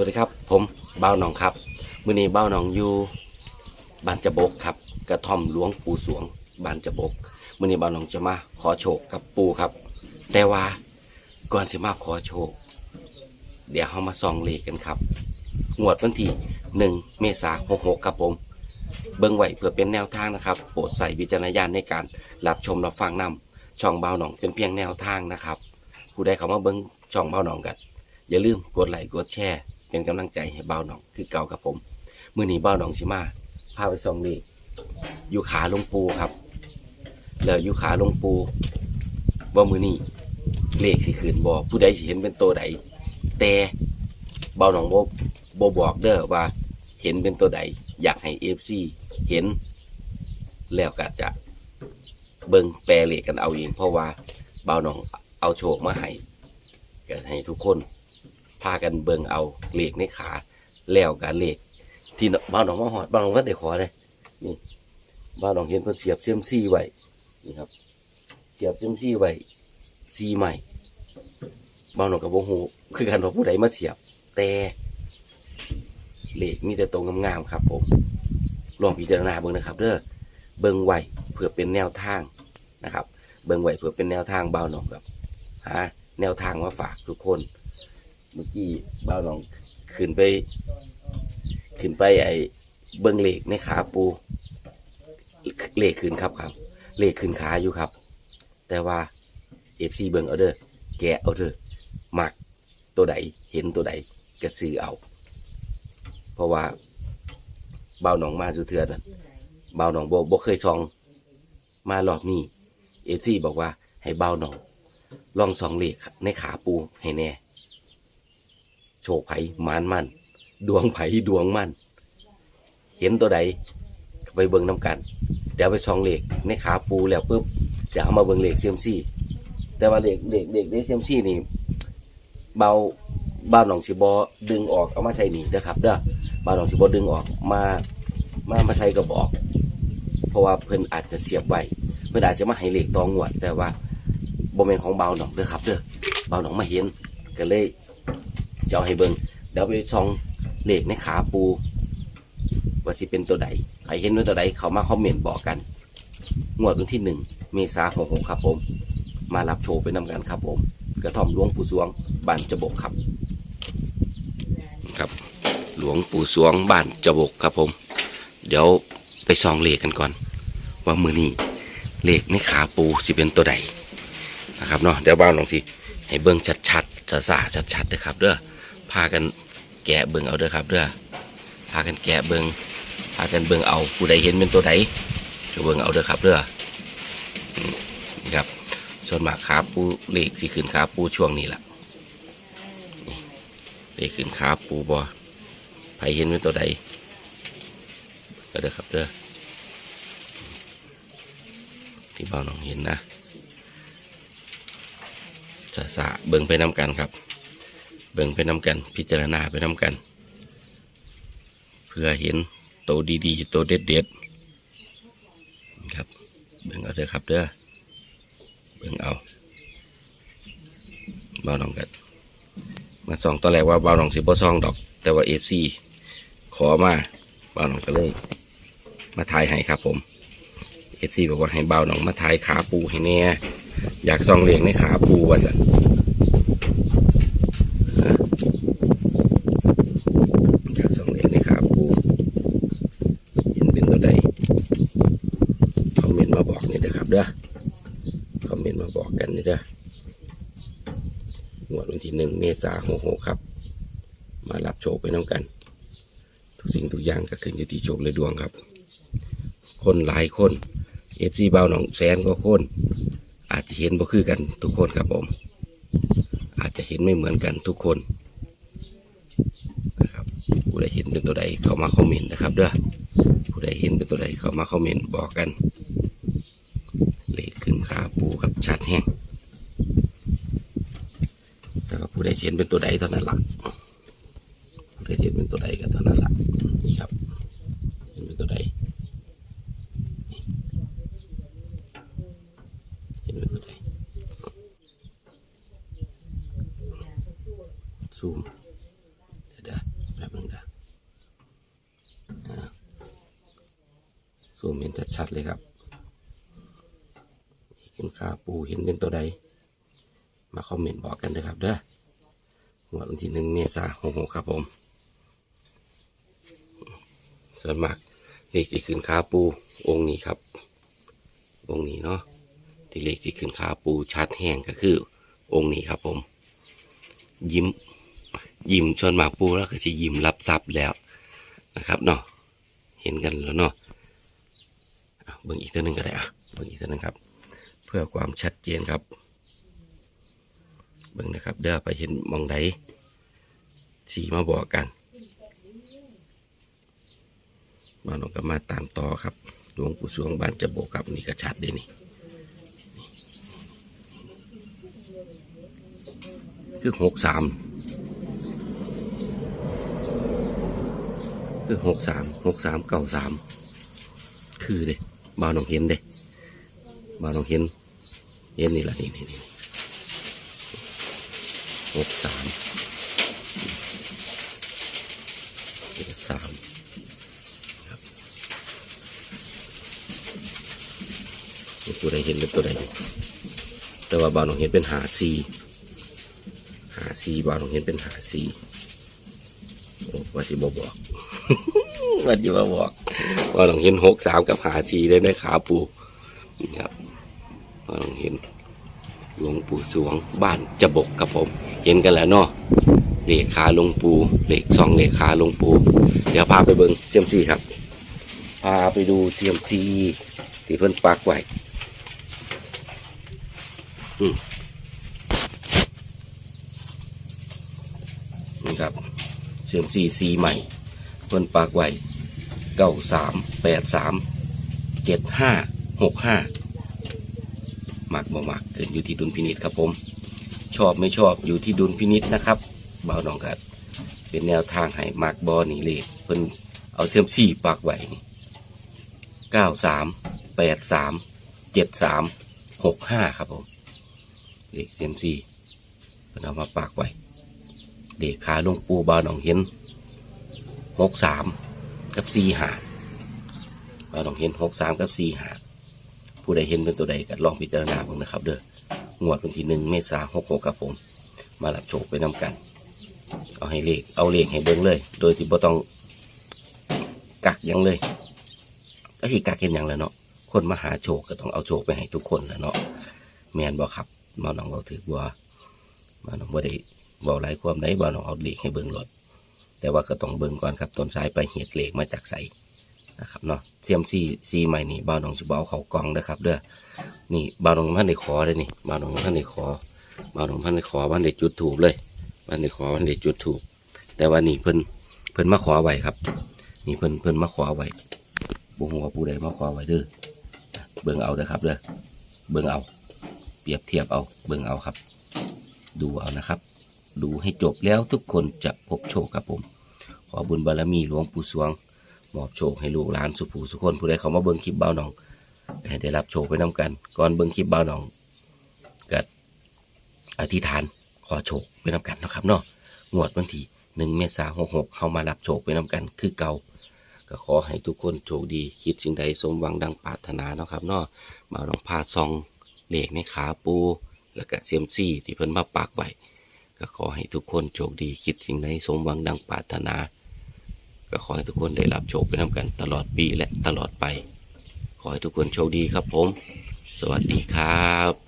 วัสดีครับผมเบ้าหนองครับมื้อนี้บ้าหนองอยู่บ้านจะบกครับ กระท่อมหลวงปู่สวงบ้านจะบกมื้อนี้บ้าหนองจะมาขอโชคกับปู่ครับ แต่ว่าก่อนสิมาขอโชค เดี๋ยวเรามาส่องเลขกันครับ งวดวันที่หนึ่งเมษายนหกหกครับผม เบิ่งไว้เพื่อเป็นแนวทางนะครับ โปรดใส่วิจารณญาณในการรับชมรับฟังนำช่องเบ้าหนองเป็นเพียงแนวทางนะครับ ผู้ใดเข้ามาเบิ่งช่องเบ้าหนองกัน อย่าลืมกดไลค์กดแชร์ เป็นกำลังใจให้เบาหนองคือเก่าครับผมมื้อนี้บ้าหนองสิมาพาไปส่องเลขอยู่ขาลงปูครับแล้วอยู่ขาลงปูว่ามือนี้เลขสิขึ้นบ่ผู้ใดสิเห็นเป็นตัวใดแต่เบาหนองโบบบอกเด้อว่าเห็นเป็นตัวใดอยากให้ FC เห็นแล้วก็จะเบิ่งแปลเลขกันเอาเองเพราะว่าเบาหนองเอาโชคมาให้ก็ให้ทุกคน พากันเบิ่งเอาเหล็กในขาแล้วกันเหล็กที่บ้านหนองมาหอดบ้านหนองก็ได้ขอเลยนี่บ้านหนองเห็นเพิ่นเสียบเสียมซี่ไว้นี่ครับ เสียบเสียมซี่ไว้ซีใหม่บ้านหนองกับโบหูคือการว่าผู้ใดมาเสียบ แต่เหล็กมีแต่ตรงงามๆครับ ผมลองพิจารณาเบิ่งนะครับเด้อเบิ่งไว้เพื่อเป็นแนวทางนะครับ เบิ่งไว้เพื่อเป็นแนวทางบ้าวหนองครับหาแนวทางมาฝากทุกคน เมื่อกี้บ้าวน้องขึ้นไป ขึ้นไปไอ้เบิ้งเหล็กในขาปูเหล็กขึ้นครับครับเหล็กขึ้นขาอยู่ครับ แต่ว่าเอฟซีเบิ้งเอาเด้อแกะเอาเด้อมักตัวใดเห็นตัวใดกระซื้อเอา เพราะว่าเบ้าหนองมาสุเทือนั่นบ้าหนองโบบเคยซอง มารอบนี้เอฟซีบอกว่าให้เบ้าหนอง ลองสองเหลขในขาปูให้แน่ ชคไผ่มานมันดวงไผ่ดวงมันเห็นตัวใดไปเบิ่งน้ำกัน เดี๋ยวไปสองเหลขในขาปูแล้วปุ๊บเดี๋ยวเอามาเบิ่งเหลขเซียมซี่ แต่ว่าเหลขเหลขเหลขในเซียมซี่นี่ เบาเบาหนองสิบอดึงออกเอามาใส่นี่นะครับเด้อเบาหนองสิบอดึงออกมามามาใส่กระบอก เพราะว่าเพิ่นอาจจะเสียบไว้เพิ่นอาจจะมาให้เหลขตองหวด แต่ว่าบ่แม่นของเบาหนองเด้อครับเด้อเบาหนองมาเห็นก็เลย จะเอาให้เบิ่งเดี๋ยวไปส่องเลขในขาปูว่าสิเป็นตัวใดใครเห็นเป็นตัวใดเขามาคอมเมนต์บอกกันงวดวันที่หนึ่งเมษาหกหกครับผม มารับโชว์ไปนำกันครับผม กระท่อมหลวงปู่สวงบ้านจบกครับ ครับ หลวงปู่สวงบ้านจบกครับผม เดี๋ยวไปส่องเลขกันก่อน ว่ามือนี้เลขในขาปูสิเป็นตัวใดนะครับเนาะเดี๋ยวบ้านลองสิให้เบิ้งชัดๆจะสาชัดๆเด้อครับเด้อ พากันแกะเบิ้งเอาเด้อครับเด้อพากันแกะเบิ้งพากันเบิ้งเอาผู้ใดเห็นเป็นตัวใดก็เบิ้งเอาเด้อครับเด้อนี่ครับส่วนมากขาปูเลขสิขึ้นขาปูช่วงนี้ล่ะเลขขึ้นขาปูบอใครเห็นเป็นตัวใดก็เด้อครับเด้อที่บ้านน้องเห็นนะสะสะเบิ่งไปน้ำกันครับ เบิ่งไปน้ำกัน พิจารณาไปน้ำกัน เพื่อเห็นโตดีๆโตเด็ดๆครับ เบิ่งเอาเด้อครับเด้อเบิ่งเอาเบาหนองกันมาส่องตอนแรกว่าเบาหนองสิบ่ซองดอก แต่ว่าเอฟซีขอมาเบาหนองก็เลย มาถ่ายให้ครับผมเอฟซีบอกว่าให้เบาหนองมาถ่ายขาปูให้แน่อยากซองเลียงในขาปูว่าสันอยากซองเลียงในขาปูเห็นเป็นตัวใดคอมเมนต์มาบอกนี่ เด้อครับเด้อคอมเมนต์มาบอกกันนี่เด้องวดวันที่หนึ่งเมษาหกหกครับ มารับโชคไปน้ำกัน ทุกสิ่งทุกอย่างก็ขึ้นอยู่ที่โชคและดวงครับ คนหลายคนเอฟซีเบาหนองแสนก็คนอาจจะเห็นบ่คือกันทุกคนครับผม อาจจะเห็นไม่เหมือนกันทุกคนนะครับผู้ใดเห็นเป็นตัวใดเข้ามาคอมเมนต์นะครับเด้อผู้ใดเห็นเป็นตัวใดเข้ามาคอมเมนต์บอกกัน ขาปูครับชัดแห้งแต่ว่าผู้ใดเห็นเป็นตัวใดเท่านั้นละผู้ใดเห็นเป็นตัวใดกันเท่านั้นละนี่ครับเห็นเป็นตัวใดเห็นเป็นตัวใดซูมเดี๋ยวเดี๋ยวแบบนึงนะอ่าซูมเห็นชัดๆเลยครับ นี่ขึ้นขาปูเห็นเป็นตัวใด มาคอมเมนต์บอกกันเลยครับเด้อหัวดวันที่หนึ่งเมษาหกหกครับผม ส่วนมากเลขที่ขึ้นขาปูองค์นี้ครับ องค์นี้เนาะที่เลขที่ขึ้นขาปูชัดแห้งก็คือ องค์นี้ครับผม ยิ้ม ยิ้มชนหมากปูแล้วก็สิยิ้มรับทรัพย์แล้วนะครับเนาะเห็นกันแล้วเนาะเบิ่งอีกตัวหนึ่งก็ได้อะเบิ่งอีกตัวหนึ่งครับ เพื่อความชัดเจนครับ เบิ่งนะครับ เดี๋ยวไปเห็นมองใดสีมาบอกกันมาลองก็มาตามต่อครับหลวงปู่สวงบ้านจะโบกครับนี่ก็ชัดเด้นี่คือหกสามคือหกสามหกสามเก้าสามคือเด้บ่าวน้องเห็นเด้ บ่าวน้องเห็น เห็นนี่แหละนี่นี่หกสามหกสามครับตัวใดเห็นเป็นตัวใดแต่ว่าบาวน้องเห็นเป็นหาซีหาซีบาลงเห็นเป็นหาซีโอ้ว่าสิบบอกว่าสิบบอกว่าลองเห็นหกสามกับหาซีเลยในขาปูครับ ว่าลองเห็นหลวงปู่สวงบ้านจบกครับผม เห็นกันแล้วเนาะเหลขขาหลวงปู่เลขสองเหลขขาหลวงปู่เดี๋ยวพาไปเบิ้งเซียมซีครับ พาไปดูเซียมซีที่เพิ่นปักไว้นี่ครับเสียมซีซีใหม่ เพิ่นปากไว้เก้าสามแปดสามเจ็ดห้าหกห้า มักบ่มักเกินอยู่ที่ดุลพินิษครับผม ชอบไม่ชอบอยู่ที่ดุลพินิษนะครับบ่าวน้องกัดเป็นแนวทางให้มักบอนี่เลยเพิ่นเอาเสียมซีปากไว้นี่เก้าสามแปดสามเจ็ดสามหกห้าครับผมเลขเสียมซีเพิ่นเอามาปากไว้เด็กขาลงปู่บาวหนองเห็นหกสามกับสี่หาบาวหนองเห็นหกสามกับสี่หา ผู้ใดเห็นเป็นตัวใดก็ลองพิจารณาบ้างนะครับ เด้องวดวันที่หนึ่งเมษาหกหกกับผม มารับโชคไปนำกัน เอาให้เลขเอาเลขให้เบิ้งเลย โดยที่บ่ต้องกักยังเลยก็ที่กักเห็นย่างแล้วเนาะคนมาหาโชคก็ต้องเอาโชคไปให้ทุกคนนะเนาะแมนบ่ครับมาหนองเราถือว่ามาหนองบ่ได้บอกหลายความได้บ่าวน้องเอาเล็กให้เบิ่งรถแต่ว่าก็ต้องเบิ่งก่อนครับต้นสายไปเหตุเหล็กมาจากใส นะครับเนาะเซียมซีซีใหม่นี่บ่าวน้องสิบ่เอาเขากองนะครับเด้อนี่บ่าวน้องพันได้ขอเลยนี่บ่าวน้องพันได้ขอบ่าวน้องพันได้ขอวันได้จุดถูกเลยวันได้ขอวันได้จุดถูก แต่ว่านี่เพิ่นเพิ่นมาขอไว้ครับ นี่เพิ่นเพิ่นมาขอไว้บุหัวผู้ใดมาขอไว้เด้อเบิ่งเอาเด้อครับเด้อเบิ่งเอา เปรียบเทียบเอาเบิ่งเอาครับ ดูเอานะครับดูให้จบแล้วทุกคนจะพบโชคครับผม ขอบุญบารมีหลวงปู่สวง มอบโชคให้ลูกหลานสุภูสุคนผู้ใดเขามาเบิ่งคลิปเบาหนองให้ได้รับโชคไปนํกัน ก่อนเบิ่งคลิปเบาหนองก็อธิษฐานขอโชคไปนํกันนะครับเนาะงวดวันที่หนึ่งเมษายนหกหกเข้ามารับโชคไปนํกัน คือเก่าก็ขอให้ทุกคนโชคดีคิดสิ่งใดสมหวังดังปรารถนาเนาะครับเนาะเบาหนองพาซองเหล็กในขาปู แล้วก็เซียมซี่ที่เพิ่นมาปากไว้ก็ขอให้ทุกคนโชคดีคิดสิ่งใดสมหวังดังปรารถนา ก็ขอให้ทุกคนได้รับโชคไปนำกันตลอดปีและตลอดไป ขอให้ทุกคนโชคดีครับผม สวัสดีครับ